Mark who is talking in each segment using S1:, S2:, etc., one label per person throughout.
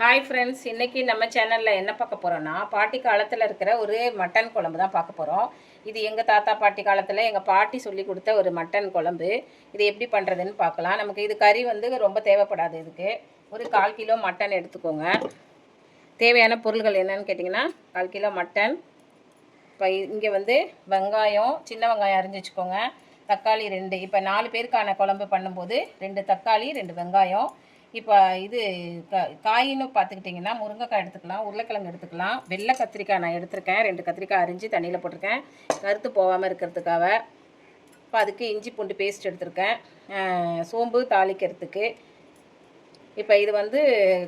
S1: Hi friends இன்றைக்கி நம்ம சேனலில் என்ன பார்க்க போகிறோன்னா பாட்டி காலத்தில் இருக்கிற ஒரு மட்டன் குழம்பு தான் பார்க்க போகிறோம் இது எங்கள் தாத்தா பாட்டி காலத்தில் எங்கள் பாட்டி சொல்லி கொடுத்த ஒரு மட்டன் குழம்பு. இது எப்படி பண்ணுறதுன்னு பார்க்கலாம். நமக்கு இது கறி வந்து ரொம்ப தேவைப்படாது இதுக்கு. ஒரு கால் கிலோ மட்டன் எடுத்துக்கோங்க. தேவையான பொருள்கள் என்னன்னு கேட்டிங்கன்னா கால் கிலோ மட்டன் இப்போ இங்கே வந்து வெங்காயம் சின்ன வெங்காயம் அரிஞ்சு வச்சுக்கோங்க. தக்காளி ரெண்டு இப்போ நாலு பேருக்கான குழம்பு பண்ணும்போது ரெண்டு தக்காளி ரெண்டு வெங்காயம். இப்போ இது காயின்னு பார்த்துக்கிட்டிங்கன்னா முருங்கைக்காய் எடுத்துக்கலாம் உருளைக்கிழங்கு எடுத்துக்கலாம். வெள்ளை கத்திரிக்காய் நான் எடுத்திருக்கேன். ரெண்டு கத்திரிக்காய் அரிஞ்சு தண்ணியில் போட்டிருக்கேன். கருத்து போகாமல் இருக்கிறதுக்காக இப்போ அதுக்கு இஞ்சி பூண்டு பேஸ்ட் எடுத்திருக்கேன். சோம்பு தாளிக்கிறதுக்கு. இப்போ இது வந்து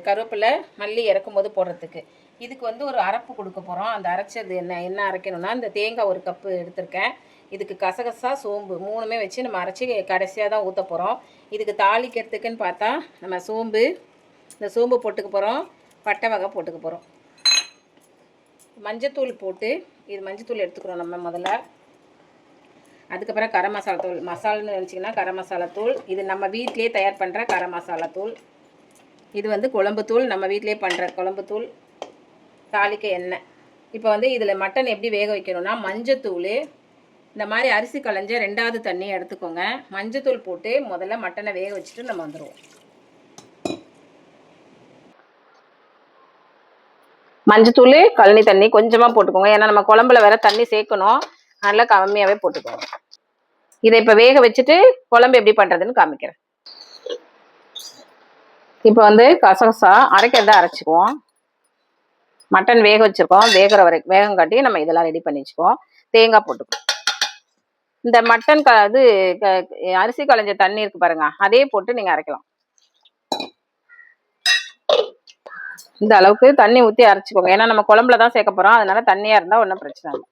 S1: கருவேப்பிலை மல்லி இறக்கும் போது போடுறதுக்கு. இதுக்கு வந்து ஒரு அரைப்பு கொடுக்க போகிறோம் அந்த அரைச்சது என்ன என்ன அரைக்கணும்னா இந்த தேங்காய் ஒரு கப்பு எடுத்திருக்கேன். இதுக்கு கசகசா சோம்பு மூணுமே வச்சு நம்ம அரைச்சி கடைசியாக தான் ஊற்ற போகிறோம் இதுக்கு தாளிக்கிறதுக்குன்னு பார்த்தா நம்ம சோம்பு இந்த சோம்பு போட்டுக்க போகிறோம் பட்டை வகை போட்டுக்க போகிறோம் மஞ்சத்தூள் போட்டு இது மஞ்சத்தூள் எடுத்துக்கிறோம் நம்ம முதல்ல. அதுக்கப்புறம் கரம் மசாலா தூள். மசால்னு நினச்சிங்கன்னா கரம் மசாலா தூள். இது நம்ம வீட்டிலேயே தயார் பண்ணுற கரம் மசாலா தூள். இது வந்து குழம்பு தூள். நம்ம வீட்டிலேயே பண்ணுற குழம்பு தூள். தாளிக்க எண்ணெய். இப்போ வந்து இதில் மட்டன் எப்படி வேக வைக்கணும்னா மஞ்சத்தூள் இந்த மாதிரி அரிசி களைஞ்ச ரெண்டாவது தண்ணியை எடுத்துக்கோங்க. மஞ்சத்தூள் போட்டு முதல்ல மட்டனை வேக வச்சுட்டு நம்ம வந்துடுவோம் மஞ்சத்தூள் கழனி தண்ணி கொஞ்சமாக போட்டுக்கோங்க. ஏன்னா நம்ம குழம்புல வேற தண்ணி சேர்க்கணும். நல்லா கம்மியாகவே போட்டுக்கோங்க. இதை இப்போ வேக வச்சுட்டு குழம்பு எப்படி பண்ணுறதுன்னு காமிக்கிறேன். இப்போ வந்து கசகசா அரைக்கிறத அரைச்சிக்குவோம். மட்டன் வேக வச்சுருக்கோம். வேகிற வரை வேகம் காட்டி நம்ம இதெல்லாம் ரெடி பண்ணி வச்சுக்குவோம். தேங்காய் போட்டுக்குவோம் இந்த மட்டன் க இது அரிசி களைஞ்ச தண்ணி இருக்கு பாருங்க. அதே போட்டு நீங்கள் அரைக்கலாம். இந்த அளவுக்கு தண்ணி ஊற்றி அரைச்சிக்கோங்க. ஏன்னா நம்ம குழம்புல தான் சேர்க்க போகிறோம் அதனால தண்ணியாக இருந்தால் ஒன்றும் பிரச்சனை இல்லை.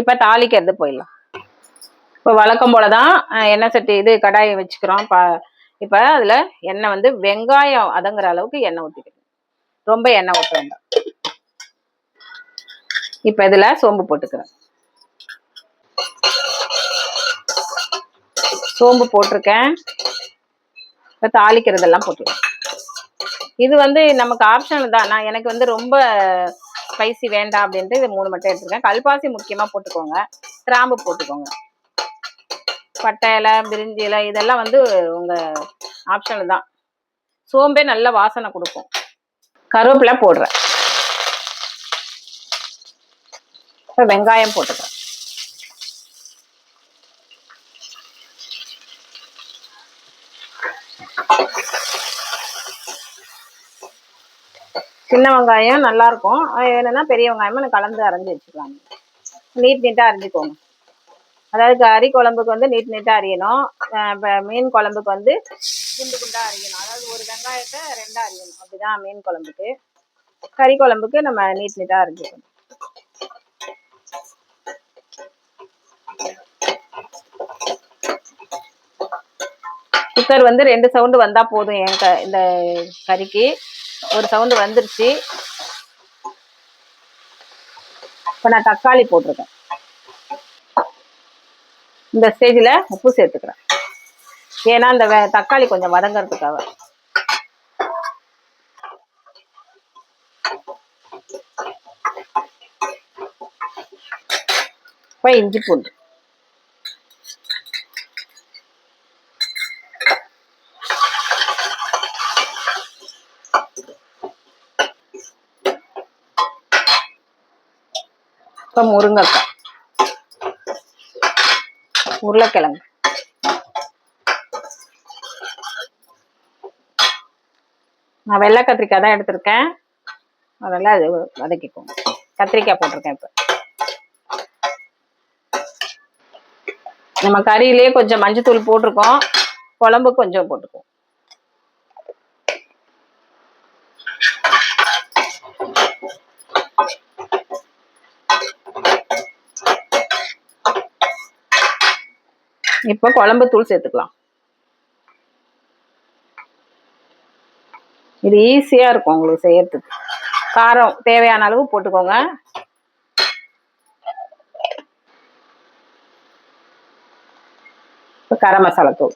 S1: இப்போ தாளிக்கிறது போயிடலாம். இப்போ வழக்கம் போல தான் எண்ணெய் சட்டி இது கடாயை வச்சுக்கிறோம். பா இப்போ அதில் எண்ணெய் வந்து வெங்காயம் அதங்குற அளவுக்கு எண்ணெய் ஊற்றிக்கணும் ரொம்ப எண்ணெய் ஊற்ற வேண்டாம். இப்போ இதில் சோம்பு போட்டுக்கிறேன். சோம்பு போட்டிருக்கேன். இப்போ தாளிக்கிறதெல்லாம் போட்டுருக்கேன் இது வந்து நமக்கு ஆப்ஷனல் தான். நான் எனக்கு வந்து ரொம்ப ஸ்பைசி வேண்டாம் அப்படின்ட்டு இது மூணு மட்டும் எடுத்துருக்கேன். கல்பாசி முக்கியமாக போட்டுக்கோங்க. கிராம்பு போட்டுக்கோங்க. பட்டை இலை பிரிஞ்சி இலை இதெல்லாம் வந்து உங்கள் ஆப்ஷனல் தான். சோம்பே நல்ல வாசனை கொடுக்கும். கருவேப்பிலை போடுறேன். இப்போ வெங்காயம் போட்டுக்கிறேன். சின்ன வெங்காயம் நல்லா இருக்கும். என்னன்னா பெரிய வெங்காயமும் கலந்து அரைஞ்சி வச்சுக்கலாம் நீட் நீட்டாக அரைஞ்சிக்கோங்க. அதாவது கறி குழம்புக்கு வந்து நீட் நீட்டாக அரியணும். இப்போ மீன் குழம்புக்கு வந்து குண்டு குண்டா அரியணும். வெங்காயத்தை ரெண்டா அரியணும். அப்படிதான் மீன் குழம்புக்கு. கறி குழம்புக்கு நம்ம நீட் நீட்டாக அரைஞ்சிக்கணும். குக்கர் வந்து ரெண்டு சவுண்டு வந்தா போதும் என் க இந்த கறிக்கு. ஒரு சவுண்டு வந்துருச்சு. இப்போ நான் தக்காளி போட்டிருக்கேன். இந்த ஸ்டேஜில் உப்பு சேர்த்துக்கிறேன். ஏன்னா இந்த வே- தக்காளி கொஞ்சம் வதங்கிறதுக்காக. அப்போ இஞ்சி பூண்டு. இப்போ முருங்கைக்காய் உருளைக்கிழங்கு. நான் வெள்ளை கத்திரிக்காய் தான் எடுத்திருக்கேன். அதெல்லாம் அது வதக்கிக்கோங்க. கத்திரிக்காய் போட்டிருக்கேன் இப்போ. நம்ம கறியிலே கொஞ்சம் மஞ்சத்தூள் போட்டிருக்கோம். குழம்பு கொஞ்சம் போட்டுக்குவோம். இப்போ குழம்பு தூள் சேர்த்துக்கலாம். இது ஈஸியாக இருக்கும் உங்களுக்கு செய்யறதுக்கு. காரம் தேவையான அளவு போட்டுக்கோங்க. இப்போ கரம் மசாலா தூள்.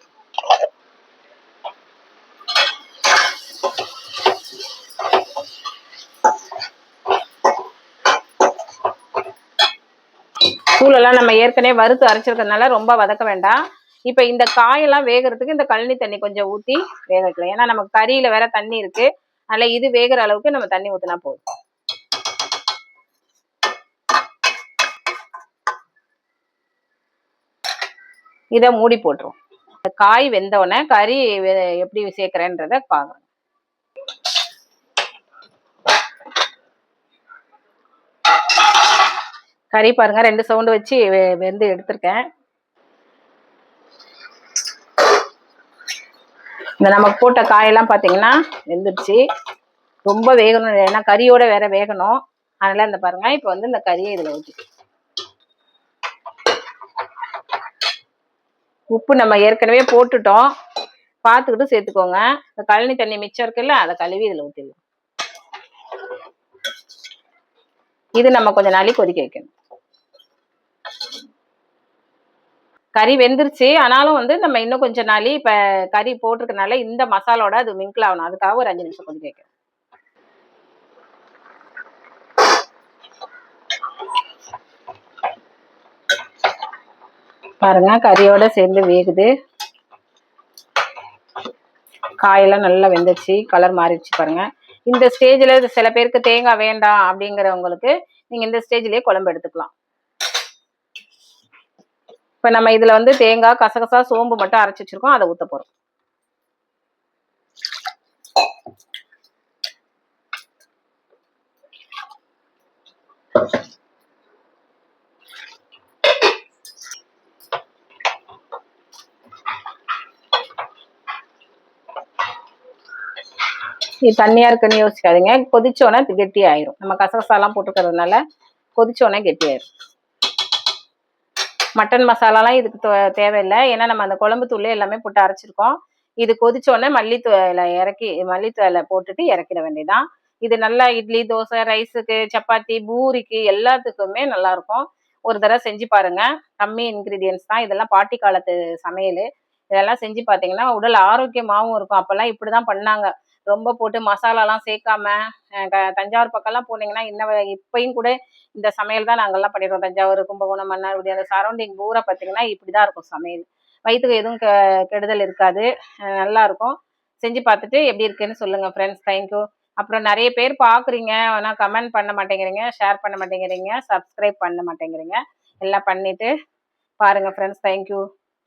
S1: தூளெல்லாம் நம்ம ஏற்கனவே வறுத்து அரைச்சிருக்கிறதுனால ரொம்ப வதக்க வேண்டாம். இப்போ இந்த காயெல்லாம் வேகிறதுக்கு இந்த கழனி தண்ணி கொஞ்சம் ஊற்றி வேக வைக்கலாம் ஏன்னா நமக்கு கறியில் வேற தண்ணி இருக்கு. அதனால் இது வேகிற அளவுக்கு நம்ம தண்ணி ஊற்றினா போதும். இதை மூடி போட்டுருவோம் இந்த காய் வெந்தவுடனே கறி எப்படி சேர்க்குறேன்றத பார்க்கணும். கறி பாருங்க ரெண்டு சவுண்டு வச்சு வெ- வெந்து எடுத்திருக்கேன். இந்த நமக்கு போட்ட காயெல்லாம் பார்த்தீங்கன்னா வெந்துடுச்சு. ரொம்ப வேகணும் ஏன்னா கறியோட வேற வேகணும். அதனால இந்த பாருங்க இப்போ வந்து இந்த கறியை இதில் ஊற்றி உப்பு நம்ம ஏற்கனவே போட்டுட்டோம். பார்த்துக்கிட்டு சேர்த்துக்கோங்க. இந்த கழனி தண்ணி மிச்சம் இருக்குல்ல அதை கழுவி இதில் ஊற்றிடலாம் இது நம்ம கொஞ்சம் நாளைக்கு கொதிக்க வைக்கணும். கறி வெந்துருச்சு. ஆனாலும் வந்து நம்ம இன்னும் கொஞ்சம் நாளி இப்போ கறி போட்டிருக்கனால இந்த மசாலோட அது மிங்கிள் ஆகணும். அதுக்காக ஒரு அஞ்சு நிமிஷம் கொதிக்க வைக்கணும். பாருங்க கறியோட சேர்ந்து வேகுது. காயெல்லாம் நல்லா வெந்துச்சு கலர் மாறிடுச்சு பாருங்க. இந்த ஸ்டேஜில் சில பேருக்கு தேங்காய் வேண்டாம் அப்படிங்கிறவங்களுக்கு நீங்க இந்த ஸ்டேஜ்லயே குழம்பு எடுத்துக்கலாம். இப்போ நம்ம இதுல வந்து தேங்காய் கசகசா சோம்பு மட்டும் அரைச்சு வச்சிருக்கோம் அதை ஊற்ற போறோம். இது தண்ணியா இருக்குன்னு யோசிக்காதீங்க. கொதிச்சோடனே கெட்டி ஆயிரும் நம்ம கசகசாலாம் போட்டுக்கிறதுனால கொதிச்சோடனே கெட்டி ஆயிரும் மட்டன் மசாலாலாம் இதுக்கு தே- தேவையில்லை. ஏன்னா நம்ம அந்த குழம்பு தூள் எல்லாமே போட்டு அரைச்சிருக்கோம். இது கொதிச்சோடனே மல்லித்தூளை இறக்கி மல்லித்தூளை போட்டுட்டு இறக்கிட வேண்டியதான் இது நல்லா இட்லி தோசை ரைஸுக்கு சப்பாத்தி பூரிக்கு எல்லாத்துக்குமே நல்லா இருக்கும் ஒரு தடவை செஞ்சு பாருங்க. கம்மி இன்க்ரீடியன்ஸ் தான். இதெல்லாம் பாட்டி காலத்து சமையல். இதெல்லாம் செஞ்சு பார்த்தீங்கன்னா உடல் ஆரோக்கியமாகவும் இருக்கும். அப்போல்லாம் இப்படி தான் பண்ணாங்க. ரொம்ப போட்டு மசாலாலாம் சேர்க்காம தஞ்சாவூர் பக்கம்லாம் போனீங்கன்னா இன்ன இப்பயும் கூட இந்த சமையல் தான் நாங்கள்லாம் பண்ணிடுறோம் தஞ்சாவூர் கும்பகோணம் மன்னார்குடி அந்த சரௌண்டிங் பூரா பார்த்தீங்கன்னா இப்படி தான் இருக்கும் சமையல். வயிற்றுக்கு எதுவும் கெ கெடுதல் இருக்காது. நல்லா இருக்கும் செஞ்சு பார்த்துட்டு எப்படி இருக்குன்னு சொல்லுங்கள் ஃப்ரெண்ட்ஸ் தேங்க்யூ அப்புறம் நிறைய பேர் பார்க்குறீங்க ஆனால் கமெண்ட் பண்ண மாட்டேங்கிறீங்க ஷேர் பண்ண மாட்டேங்கிறீங்க சப்ஸ்கிரைப் பண்ண மாட்டேங்கிறீங்க. எல்லாம் பண்ணிவிட்டு பாருங்கள் ஃப்ரெண்ட்ஸ் தேங்க்யூ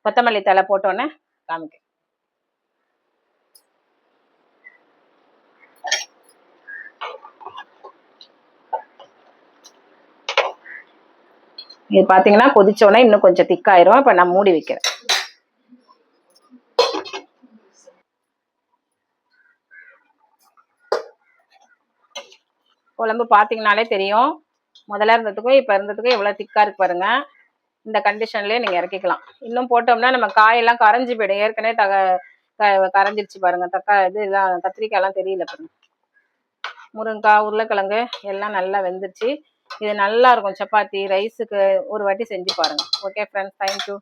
S1: கொத்தமல்லி தலை போட்டோன்னே காமிக்கிறேன். இது பார்த்தீங்கன்னா கொதிச்சோடனே இன்னும் கொஞ்சம் திக்காயிரும். இப்போ நான் மூடி வைக்கிறேன். குழம்பு பார்த்தீங்கனாலே தெரியும். முதல்ல இருந்ததுக்கும் இப்போ இருந்ததுக்கும் எவ்வளோ திக்காக இருக்கு பாருங்க. இந்த கண்டிஷன்லேயே நீங்கள் இறக்கிக்கலாம். இன்னும் போட்டோம்னா நம்ம காயெல்லாம் கரைஞ்சி போயிடும். ஏற்கனவே தக க- கரைஞ்சிருச்சு பாருங்க. தக்கா இது எல்லாம் கத்திரிக்காயெல்லாம் தெரியல பாருங்க. முருங்கைக்காய் உருளைக்கிழங்கு எல்லாம் நல்லா வெந்துருச்சு. இது நல்லா இருக்கும் சப்பாத்தி ரைஸுக்கு ஒரு வாட்டி செஞ்சு பாருங்க. Okay friends thank you